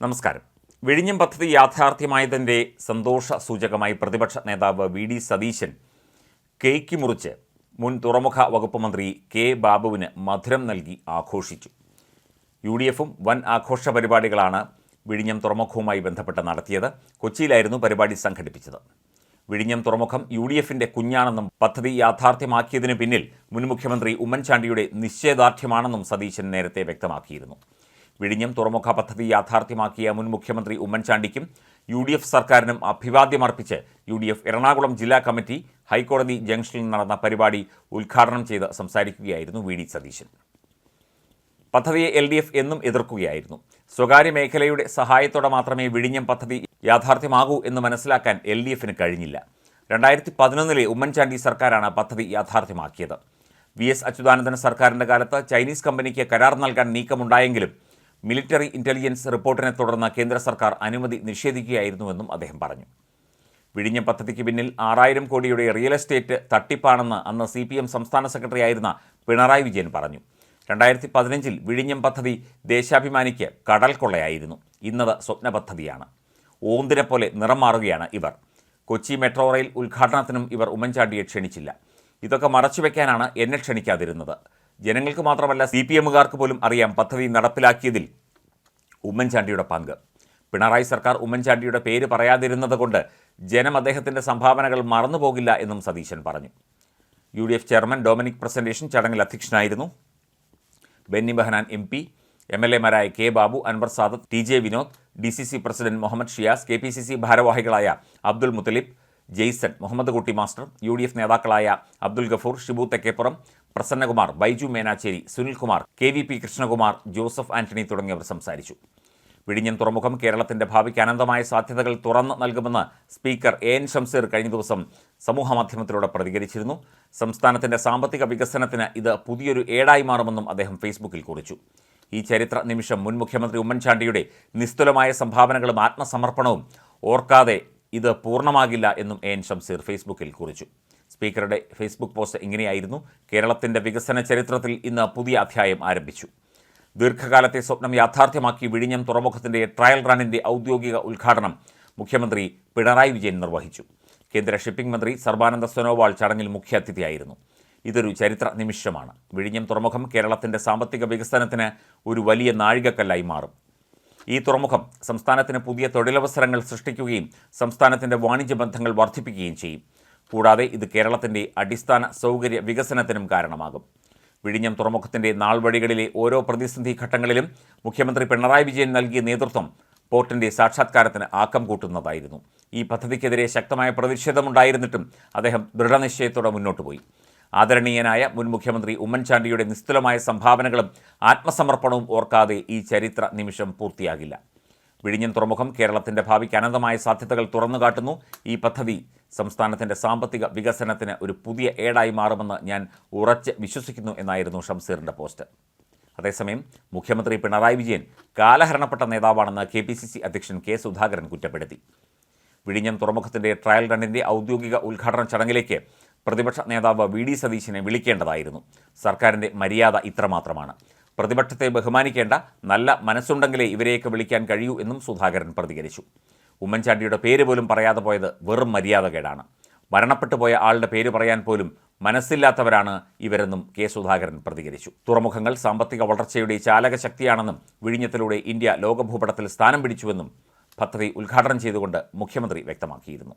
നമസ്കാരം. വിഴിഞ്ഞം പദ്ധതി യാഥാർത്ഥ്യമായതിന്റെ സന്തോഷ സൂചകമായി പ്രതിപക്ഷ നേതാവ് വി ഡി സതീശൻ കേക്ക് മുറിച്ച് മുൻ തുറമുഖ വകുപ്പ് മന്ത്രി കെ ബാബുവിന് മധുരം നൽകി ആഘോഷിച്ചു. യു ഡി എഫും വൻ ആഘോഷ പരിപാടികളാണ് വിഴിഞ്ഞം തുറമുഖവുമായി ബന്ധപ്പെട്ട് നടത്തിയത്. കൊച്ചിയിലായിരുന്നു പരിപാടി സംഘടിപ്പിച്ചത്. വിഴിഞ്ഞം തുറമുഖം യു ഡി എഫിന്റെ കുഞ്ഞാണെന്നും പദ്ധതി യാഥാർത്ഥ്യമാക്കിയതിനു പിന്നിൽ മുൻ മുഖ്യമന്ത്രി ഉമ്മൻചാണ്ടിയുടെ നിശ്ചയദാർഢ്യമാണെന്നും സതീശൻ നേരത്തെ വ്യക്തമാക്കിയിരുന്നു. വിഴിഞ്ഞം തുറമുഖ പദ്ധതി യാഥാർത്ഥ്യമാക്കിയ മുൻ മുഖ്യമന്ത്രി ഉമ്മൻചാണ്ടിക്കും യു ഡി എഫ് സർക്കാരിനും അഭിവാദ്യമർപ്പിച്ച് യു ഡി എഫ് എറണാകുളം ജില്ലാ കമ്മിറ്റി ഹൈക്കോടതി ജംഗ്ഷനിൽ നടന്ന പരിപാടി ഉദ്ഘാടനം ചെയ്ത് സംസാരിക്കുകയായിരുന്നു വി ഡി സതീശൻ. പദ്ധതിയെ എൽ ഡി എഫ് എന്നും എതിർക്കുകയായിരുന്നു. സ്വകാര്യ മേഖലയുടെ സഹായത്തോടെ മാത്രമേ വിഴിഞ്ഞം പദ്ധതി യാഥാർത്ഥ്യമാകൂ എന്ന് മനസ്സിലാക്കാൻ എൽ ഡി എഫിന് കഴിഞ്ഞില്ല. രണ്ടായിരത്തി പതിനൊന്നിലെ ഉമ്മൻചാണ്ടി സർക്കാരാണ് പദ്ധതി യാഥാർത്ഥ്യമാക്കിയത്. വി എസ് അച്യുതാനന്ദൻ സർക്കാരിന്റെ കാലത്ത് ചൈനീസ് കമ്പനിക്ക് കരാർ നൽകാൻ നീക്കമുണ്ടായെങ്കിലും മിലിറ്ററി ഇന്റലിജൻസ് റിപ്പോർട്ടിനെ തുടർന്ന് കേന്ദ്ര സർക്കാർ അനുമതി നിഷേധിക്കുകയായിരുന്നുവെന്നും അദ്ദേഹം പറഞ്ഞു. വിഴിഞ്ഞം പദ്ധതിക്ക് പിന്നിൽ ആറായിരം കോടിയുടെ റിയൽ എസ്റ്റേറ്റ് തട്ടിപ്പാണെന്ന് അന്ന് സി പി എം സംസ്ഥാന സെക്രട്ടറി ആയിരുന്ന പിണറായി വിജയൻ പറഞ്ഞു. രണ്ടായിരത്തി പതിനഞ്ചിൽ വിഴിഞ്ഞം പദ്ധതി ദേശാഭിമാനിക്ക് കടൽ കൊള്ളയായിരുന്നു. ഇന്നത് സ്വപ്ന പദ്ധതിയാണ്. ഓന്തിനെ പോലെ നിറം മാറുകയാണ് ഇവർ. കൊച്ചി മെട്രോ റെയിൽ ഉദ്ഘാടനത്തിനും ഇവർ ഉമ്മൻചാണ്ടിയെ ക്ഷണിച്ചില്ല. ഇതൊക്കെ മറച്ചുവെക്കാനാണ് എന്നെ ക്ഷണിക്കാതിരുന്നത്. ജനങ്ങൾക്ക് മാത്രമല്ല സി പി എമ്മുകാർക്ക് പോലും അറിയാം പദ്ധതി നടപ്പിലാക്കിയതിൽ ഉമ്മൻചാണ്ടിയുടെ പങ്ക്. പിണറായി സർക്കാർ ഉമ്മൻചാണ്ടിയുടെ പേര് പറയാതിരുന്നത് കൊണ്ട് ജനം അദ്ദേഹത്തിന്റെ സംഭാവനകൾ മറന്നുപോകില്ല എന്നും സതീശൻ പറഞ്ഞു. U D F chairman Dominic presentation ചടങ്ങിൽ അധ്യക്ഷനായിരുന്നു. Benny Behanan M P M L എമാരായ K Babu Anwar Sadath T J Vinod D C C president Muhammad Shiyas K P C C ഭാരവാഹികളായ അബ്ദുൽ മുത്തലിബ് ജെയ്സൺ മുഹമ്മദ് കുട്ടി മാസ്റ്റർ യു ഡി എഫ് നേതാക്കളായ Abdul Gafoor Shibu Thekkeppuram Prasannakumar Baiju Menachery Sunilkumar K V P Krishnakumar Joseph Antony തുടങ്ങിയവർ സംസാരിച്ചു. വിഴിഞ്ഞം തുറമുഖം കേരളത്തിന്റെ ഭാവിക്ക് അനന്തമായ സാധ്യതകൾ തുറന്നു നൽകുമെന്ന് സ്പീക്കർ എ എൻ ഷംസീർ കഴിഞ്ഞ ദിവസം സമൂഹമാധ്യമത്തിലൂടെ പ്രതികരിച്ചിരുന്നു. സംസ്ഥാനത്തിന്റെ സാമ്പത്തിക വികസനത്തിന് ഇത് പുതിയൊരു ഏടായി മാറുമെന്നും അദ്ദേഹം ഫേസ്ബുക്കിൽ കുറിച്ചു. ഈ ചരിത്ര നിമിഷം മുൻ മുഖ്യമന്ത്രി ഉമ്മൻചാണ്ടിയുടെ നിസ്തുലമായ സംഭാവനകളും ആത്മസമർപ്പണവും ഓർക്കാതെ ഇത് പൂർണമാകില്ല എന്നും എ എൻ ഷംസീർ ഫേസ്ബുക്കിൽ കുറിച്ചു. സ്പീക്കറുടെ ഫേസ്ബുക്ക് പോസ്റ്റ് ഇങ്ങനെയായിരുന്നു. കേരളത്തിന്റെ വികസന ചരിത്രത്തിൽ ഇന്ന് പുതിയ അധ്യായം ആരംഭിച്ചു. ദീർഘകാലത്തെ സ്വപ്നം യാഥാർത്ഥ്യമാക്കി വിഴിഞ്ഞം തുറമുഖത്തിന്റെ ട്രയൽ റണ്ണിന്റെ ഔദ്യോഗിക ഉദ്ഘാടനം മുഖ്യമന്ത്രി പിണറായി വിജയൻ നിർവഹിച്ചു. കേന്ദ്ര ഷിപ്പിംഗ് മന്ത്രി സർബാനന്ദ സോനോവാൾ ചടങ്ങിൽ മുഖ്യാതിഥിയായിരുന്നു ഇതൊരു ചരിത്ര നിമിഷമാണ്. വിഴിഞ്ഞം തുറമുഖം കേരളത്തിന്റെ സാമ്പത്തിക വികസനത്തിന് ഒരു വലിയ നാഴികക്കല്ലായി മാറും. ഈ തുറമുഖം സംസ്ഥാനത്തിന് പുതിയ തൊഴിലവസരങ്ങൾ സൃഷ്ടിക്കുകയും സംസ്ഥാനത്തിന്റെ വാണിജ്യ ബന്ധങ്ങൾ വർദ്ധിപ്പിക്കുകയും ചെയ്യും. കൂടാതെ ഇത് കേരളത്തിന്റെ അടിസ്ഥാന സൗകര്യ വികസനത്തിനും കാരണമാകും. വിഴിഞ്ഞം തുറമുഖത്തിന്റെ നാൾവഴികളിലെ ഓരോ പ്രതിസന്ധി ഘട്ടങ്ങളിലും മുഖ്യമന്ത്രി പിണറായി വിജയൻ നൽകിയ നേതൃത്വം പോർട്ടിന്റെ സാക്ഷാത്കാരത്തിന് ആക്കം കൂട്ടുന്നതായിരുന്നു. ഈ പദ്ധതിക്കെതിരെ ശക്തമായ പ്രതിഷേധമുണ്ടായിരുന്നിട്ടും അദ്ദേഹം ദൃഢനിശ്ചയത്തോടെ മുന്നോട്ട് പോയി. ആദരണീയനായ മുൻ മുഖ്യമന്ത്രി ഉമ്മൻചാണ്ടിയുടെ നിസ്തുലമായ സംഭാവനകളും ആത്മസമർപ്പണവും ഓർക്കാതെ ഈ ചരിത്ര നിമിഷം പൂർത്തിയാകില്ല. വിഴിഞ്ഞം തുറമുഖം കേരളത്തിന്റെ ഭാവിക്ക് അനന്തമായ സാധ്യതകൾ തുറന്നുകാട്ടുന്നു. ഈ പദ്ധതി സംസ്ഥാനത്തിന്റെ സാമ്പത്തിക വികസനത്തിന് ഒരു പുതിയ ഏടായി മാറുമെന്ന് ഞാൻ ഉറച്ച് വിശ്വസിക്കുന്നു എന്നായിരുന്നു ഷംസീറിന്റെ പോസ്റ്റ്. അതേസമയം മുഖ്യമന്ത്രി പിണറായി വിജയൻ കാലഹരണപ്പെട്ട നേതാവാണെന്ന് കെ പി സി സി അധ്യക്ഷൻ കെ സുധാകരൻ കുറ്റപ്പെടുത്തി. വിഴിഞ്ഞം തുറമുഖത്തിന്റെ ട്രയൽ റണ്ണിന്റെ ഔദ്യോഗിക ഉദ്ഘാടന ചടങ്ങിലേക്ക് പ്രതിപക്ഷ നേതാവ് വി ഡി സതീശിനെ വിളിക്കേണ്ടതായിരുന്നു. സർക്കാരിന്റെ മര്യാദ ഇത്രമാത്രമാണ്. പ്രതിപക്ഷത്തെ ബഹുമാനിക്കേണ്ട നല്ല മനസ്സുണ്ടെങ്കിലേ ഇവരെയൊക്കെ വിളിക്കാൻ കഴിയൂ എന്നും സുധാകരൻ പ്രതികരിച്ചു. ഉമ്മൻചാണ്ടിയുടെ പേര് പോലും പറയാതെ പോയത് വെറും മര്യാദകേടാണ്. മരണപ്പെട്ടു പോയ ആളുടെ പേര് പറയാൻ പോലും മനസ്സില്ലാത്തവരാണ് ഇവരെന്നും കെ സുധാകരൻ പ്രതികരിച്ചു. തുറമുഖങ്ങൾ സാമ്പത്തിക വളർച്ചയുടെ ചാലകശക്തിയാണെന്നും വിഴിഞ്ഞത്തിലൂടെ ഇന്ത്യ ലോകഭൂപടത്തിൽ സ്ഥാനം പിടിച്ചുവെന്നും പദ്ധതി ഉദ്ഘാടനം ചെയ്തുകൊണ്ട് മുഖ്യമന്ത്രി വ്യക്തമാക്കിയിരുന്നു.